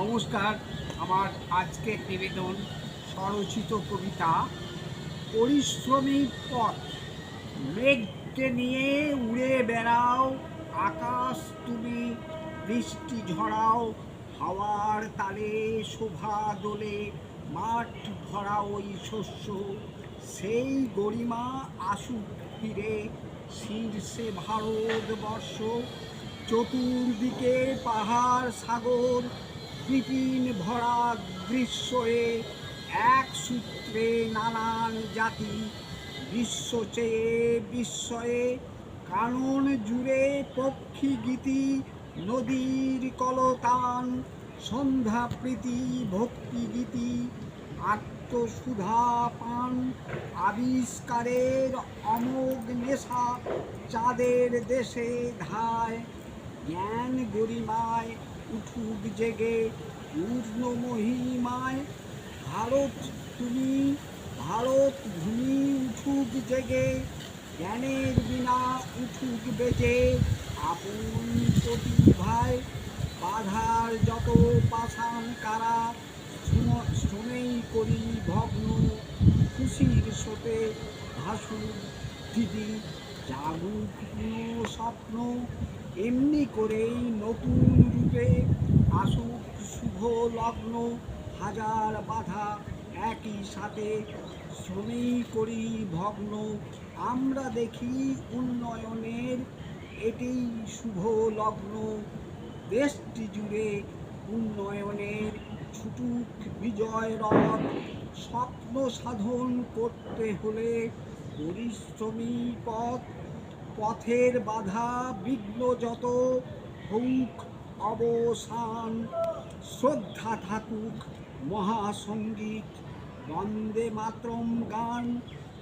নমস্কার। আমার আজকের নিবেদন স্বরচিত কবিতা পরিশ্রমী পথ। মেঘকে নিয়ে উড়ে বেড়াও, আকাশ তুমি, বৃষ্টি ঝরাও, হাওয়ার তালে শোভা দোলে, মাঠ ভরা ওই শস্য। সেই গরিমা আসুক ফিরে, শীর্ষে ভারতবর্ষ। চতুর্দিকে পাহাড়, সাগর বিপিন ভরা গ্রীষ্মে এক সূত্রে নানান জাতি বিশ্ব চেয়ে বিস্ময়ে কানন জুড়ে পক্ষী গীতি, নদীর কলতান, সন্ধ্যা প্রীতি, ভক্তি গীতি, আত্মসুধা পান, আবিষ্কারের অমোঘ নেশা চাঁদের দেশে ধায়, জ্ঞান গরিমায় উঠুক জেগে পূর্ণ মহিমায়, ভারত তুমি, ভারত ভূমি উঠুক জেগে জ্ঞানের বিনা উঠুক বেজে, আপন প্রতিভায় বাধার যত পাষাণ কারা শ্রমেই করি ভগ্ন খুশির সোতে ভাসুক দিদি। পুনঃ স্বপ্ন এমনি করেই নতুন রূপে আসুক শুভ লগ্ন, হাজার বাধা একই সাথে। শ্রমেই করি ভগ্ন, আমরা দেখি উন্নয়নের এটি শুভ লগ্ন। দেশটি জুড়ে উন্নয়নের ছুটুক বিজয় রথ, স্বপ্ন সাধন করতে হলে পরিশ্রমী পথ, পথের বাধা বিঘ্ন যত হোক অবসান, শ্রদ্ধা থাকুক মহাসঙ্গীত বন্দে মাতরম গান,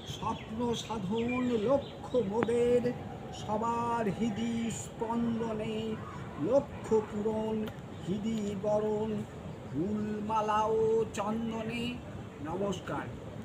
স্বপ্ন সাধন লক্ষ্য মোদের, সবার হৃদি স্পন্দনে লক্ষ্য পূরণ, হৃদি বরণ, ফুলমালা ও চন্দনে। নমস্কার।